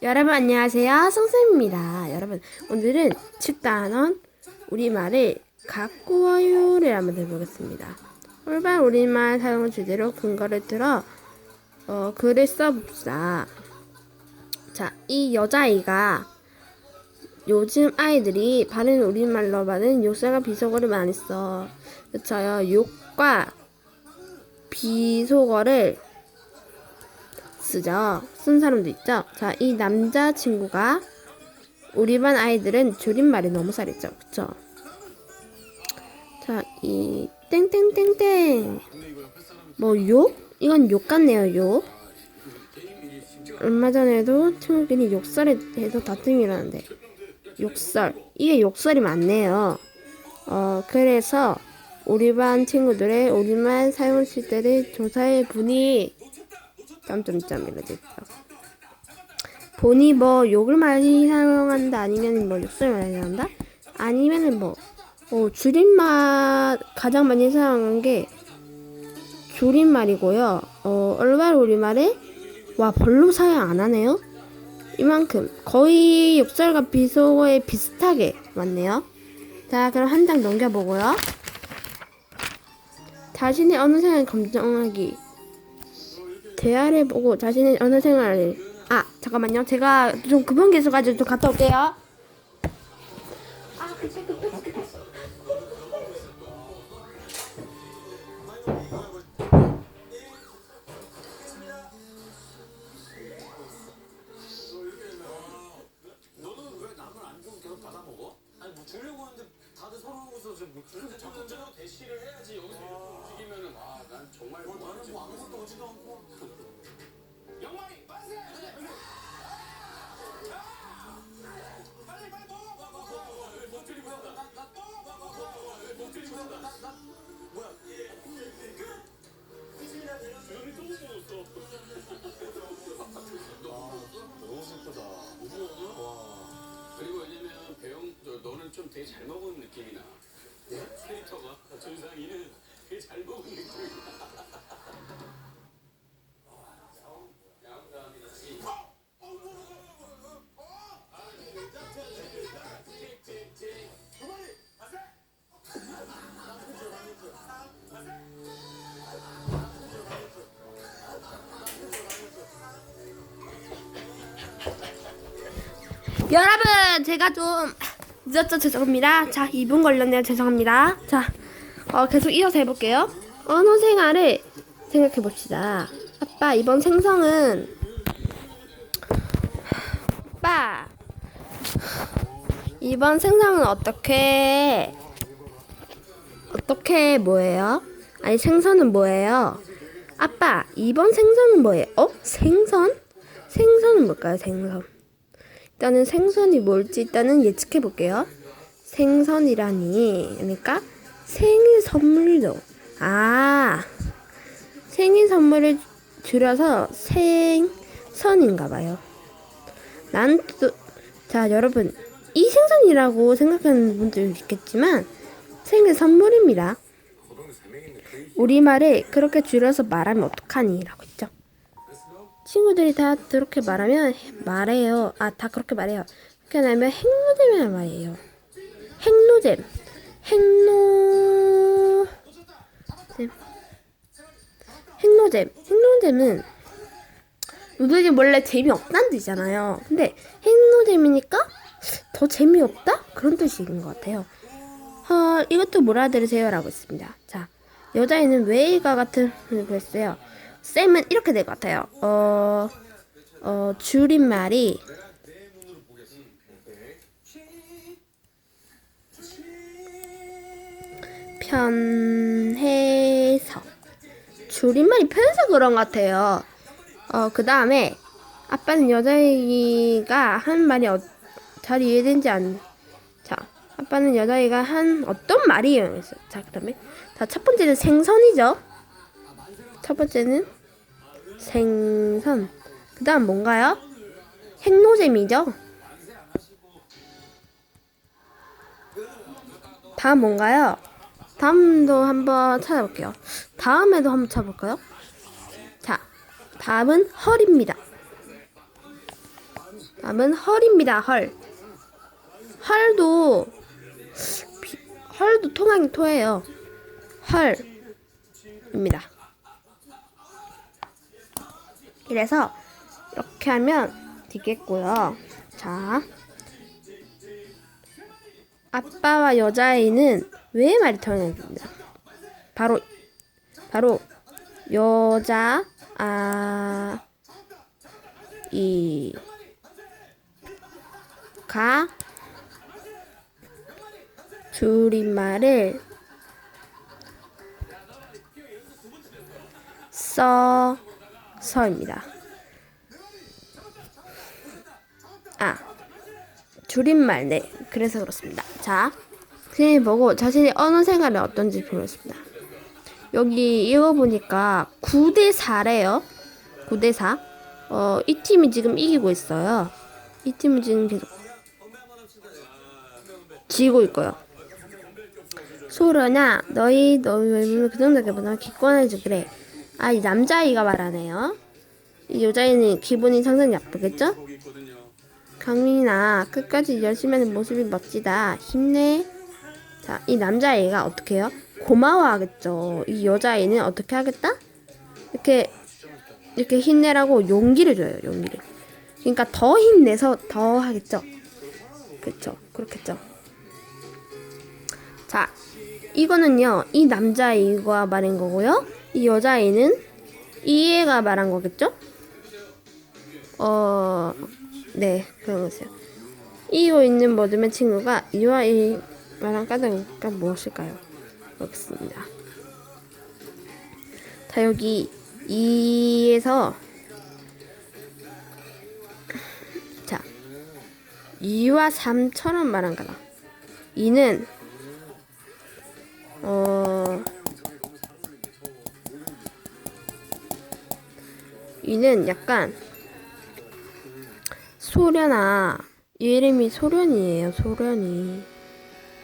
여러분 안녕하세요. 성쌤입니다. 여러분 오늘은 7단원 우리말을 갖고 와요를 한번 해보겠습니다. 올바른 우리말 사용 주제로 근거를 들어 어, 글을 써봅시다. 자, 이 여자아이가 요즘 아이들이 바른 우리말로 말은 욕설과 비속어를 많이 써. 그쳐요. 욕과 비속어를 쓰죠. 쓴 사람도 있죠. 자, 이 남자친구가 우리 반 아이들은 줄임말이 너무 잘했죠. 그쵸? 자, 이 땡땡땡땡 뭐 욕? 이건 욕 같네요. 욕. 얼마 전에도 친구끼리 욕설에 대해서 다툼이 일어났는데 욕설 이게 욕설이 많네요. 어 그래서 우리 반 친구들의 우리말 사용 실태를 조사해 보니 점점점 이러죠. 보니 뭐 욕을 많이 사용한다 아니면 뭐 욕설을 많이 사용한다 아니면은 뭐 어, 줄임말 가장 많이 사용한 게 줄임말이고요. 어, 얼마나 우리말에 와 별로 사용 안 하네요. 이만큼 거의 욕설과 비속어에 비슷하게 맞네요. 자 그럼 한 장 넘겨보고요. 자신의 어느 생활 검증하기 대화를 보고 자신의 어느 생활을 아 잠깐만요. 제가 좀 급한 게 있어가지고 좀 갔다 올게요 잘 먹은 느낌이 나. 캐릭터가 준상이는 되게 잘 먹은 느낌이 나. 여러분 제가 좀 늦었죠 죄송합니다 자 2분 걸렸네요 죄송합니다 자 어, 계속 이어서 해볼게요 언어 생활을 생각해 봅시다 아빠 이번 생성은 아빠 이번 생성은 어떻게 어떻게 뭐예요? 아니 생선은 뭐예요? 아빠 이번 생선은 뭐예요? 어? 생선? 생선은 뭘까요? 생선 일단은 생선이 뭘지 일단은 예측해 볼게요. 생선이라니 그러니까 생일 선물도 아 생일 선물을 줄여서 생선인가 봐요. 난 또 자 여러분 이 생선이라고 생각하는 분들 있겠지만 생일 선물입니다. 우리말을 그렇게 줄여서 말하면 어떡하니?라고 했죠. 친구들이 다 그렇게 말하면 말해요. 아, 다 그렇게 말해요. 그렇게 하면 핵노잼이란 말이에요. 핵노잼. 핵노... 잼. 핵노잼. 핵노잼은 우리들이 원래 재미없다는 뜻이잖아요. 근데 핵노잼이니까 더 재미없다? 그런 뜻인 것 같아요. 어, 이것도 몰아들으세요. 라고 했습니다. 자, 여자애는 왜일과 같은 그랬어요. 쌤은 이렇게 될 것 같아요. 어, 어, 줄임말이 편해서 줄임말이 편해서 그런 것 같아요. 어, 그 다음에 아빠는 여자애가 한 말이 어, 잘 이해되는지 안. 자, 아빠는 여자애가 한 어떤 말이 이용했어요. 자, 그다음에 자, 첫 번째는 생선이죠. 첫 번째는 생선. 그 다음 뭔가요? 핵노잼이죠? 다음 뭔가요? 다음도 한번 찾아볼게요. 다음에도 한번 찾아볼까요? 자, 다음은 헐입니다. 다음은 헐입니다. 헐. 헐도 비- 헐도 통하긴 토해요. 헐입니다. 그래서 이렇게 하면 되겠고요. 자, 아빠와 여자아이는 왜 말이 통합니다. 바로 바로 여자 아 이 가 줄임말을 써 서입니다. 아 줄임말 네 그래서 그렇습니다. 자 선생님 보고 자신의 언어 생활이 어떤지 보겠습니다. 여기 읽어보니까 9대 4래요. 9대 4. 어, 이 팀이 지금 이기고 있어요. 이 팀은 지금 계속 지고 있고요. 소련아, 너희 너희 왜그 정도보다 기권해지 그래. 아, 이 남자아이가 말하네요. 이 여자아이는 기분이 상당히 나쁘겠죠? 강민아, 끝까지 열심히 하는 모습이 멋지다. 힘내. 자, 이 남자아이가 어떻게 해요? 고마워하겠죠. 이 여자아이는 어떻게 하겠다? 이렇게, 이렇게 힘내라고 용기를 줘요, 용기를. 그러니까 더 힘내서 더 하겠죠. 그렇죠. 그렇겠죠. 자, 이거는요, 이 남자아이가 말한 거고요. 이 여자아이는 이 애가 말한 거겠죠? 어, 네, 그런 거세요. 이고 있는 모둠의 친구가 이와 이 말한 까닭가 무엇일까요? 보겠습니다. 자, 여기 이에서 자, 2와 3처럼 말한 거다. 2는 이는 약간 소련아 얘 이름이 소련이에요 소련이.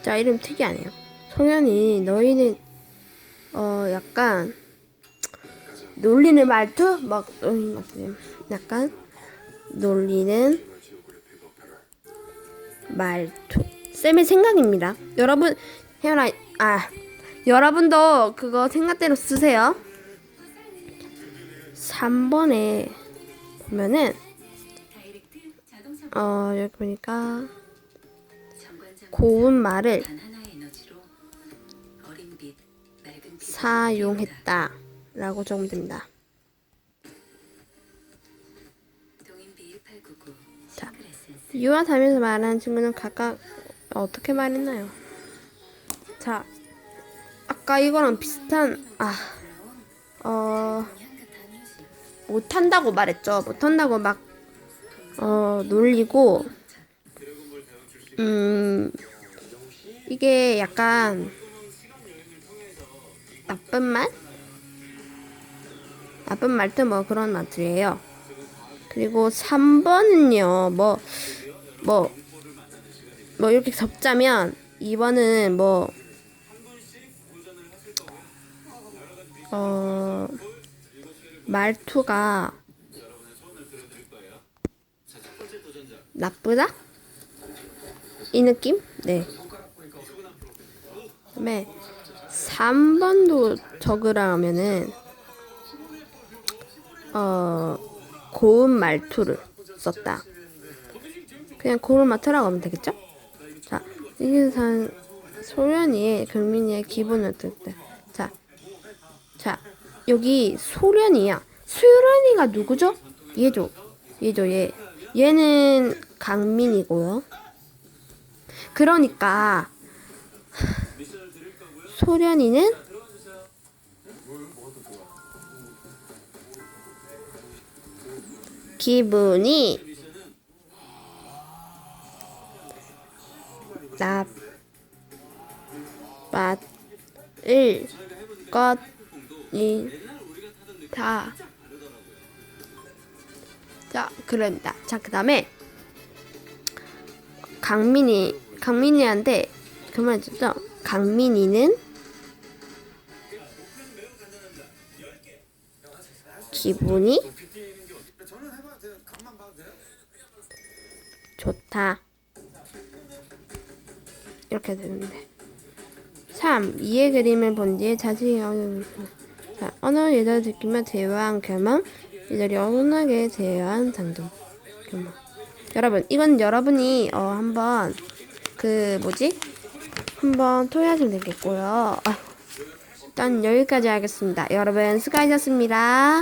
자 이름 특이하네요. 소련이 너희는 어 약간 놀리는 말투? 막 음, 약간 놀리는 말투. 쌤의 생각입니다. 여러분 혜연아 아 여러분도 그거 생각대로 쓰세요 3번에 보면은 어 여기 보니까 고운 말을 단 하나의 에너지로 어린 빛, 맑은 빛을 사용했다 라고 적으됩니다. 동인 B1899 자. 싱글 에센스 유아 담에서 말하는 친구는 각각 어떻게 말했나요? 자, 아까 이거랑 비슷한 아, 어 못한다고 말했죠. 못한다고 막 어, 놀리고 음 이게 약간 나쁜 말? 나쁜 말도 뭐 그런 말들이에요. 그리고 3번은요, 뭐, 뭐, 뭐 이렇게 접자면 2번은 뭐, 어, 말투가 나쁘다? 이 느낌? 네. 그다음에 3번도 적으라면은 어 고운 말투를 썼다. 그냥 고운 말투라고 하면 되겠죠? 자, 이기산 소련이의 경민이의 기분을 어떨 때. 자, 자 여기 소련이야. 소련이가 누구죠? 얘죠. 얘죠 얘. 얘는 강민이고요. 그러니까 소련이는 기분이 나빠을 것 이 다. 자, 그럽니다. 자, 그 다음에 강민이 강민이한테 그말 듣죠? 강민이는 기분이 좋다. 이렇게 되는데. 3. 이해 그림을 본 뒤에 자세히 어느 자, 언어 예절 듣기며 대화한 경험 이들이 어긋나게 대화한 장점 경험 여러분 이건 여러분이 어 한번 그 뭐지? 한번 토의하시면 되겠고요. 아, 일단 여기까지 하겠습니다. 여러분 수고하셨습니다